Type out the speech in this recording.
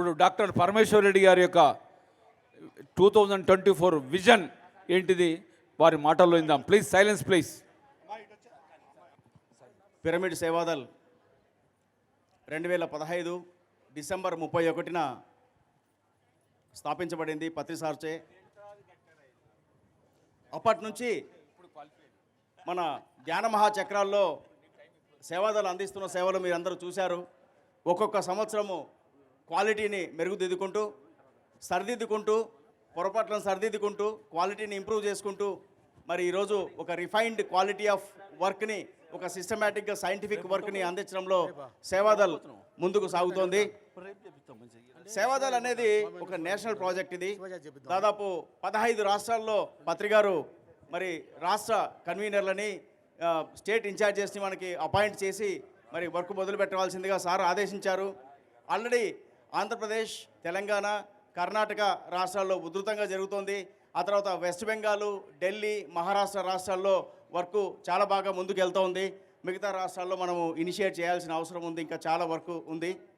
ఇప్పుడు డాక్టర్ పరమేశ్వర్ రెడ్డి గారి యొక్క two thousand twenty four vision ఏంటిది? వారి మాటల్లో ఇందాం please silence please pyramid Sevadal రెండు వేల పదహైదు డిసెంబర్ ముప్పై ఒకటిన స్థాపించబడింది పత్రిసార్చే అప్పటి నుంచి మన ధ్యాన మహాచక్రాల్లో సేవాదలు అందిస్తున్న సేవలు మీరు అందరూ చూశారు. ఒక్కొక్క సంవత్సరము క్వాలిటీని మెరుగుదిద్దుకుంటూ సరిదిద్దుకుంటూ పొరపాట్లను సరిదిద్దుకుంటూ క్వాలిటీని ఇంప్రూవ్ చేసుకుంటూ మరి ఈరోజు ఒక రిఫైన్డ్ క్వాలిటీ ఆఫ్ వర్క్ని ఒక సిస్టమేటిక్గా సైంటిఫిక్ వర్క్ని అందించడంలో సేవాదల్ ముందుకు సాగుతోంది. సేవాదల్ అనేది ఒక నేషనల్ ప్రాజెక్ట్ ఇది. దాదాపు పదహైదు రాష్ట్రాల్లో పత్రికారు మరి రాష్ట్ర కన్వీనర్లని స్టేట్ ఇన్ఛార్జెస్ని మనకి అపాయింట్ చేసి మరి వర్క్ మొదలు పెట్టవలసిందిగా సార్ ఆదేశించారు. ఆల్రెడీ ఆంధ్రప్రదేశ్ తెలంగాణ కర్ణాటక రాష్ట్రాల్లో ఉధృతంగా జరుగుతోంది. ఆ తర్వాత వెస్ట్ బెంగాల్ ఢిల్లీ మహారాష్ట్ర రాష్ట్రాల్లో వర్క్ చాలా బాగా ముందుకు వెళ్తూ ఉంది మిగతా రాష్ట్రాల్లో మనము ఇనిషియేట్ చేయాల్సిన అవసరం ఉంది. ఇంకా చాలా వర్క్ ఉంది.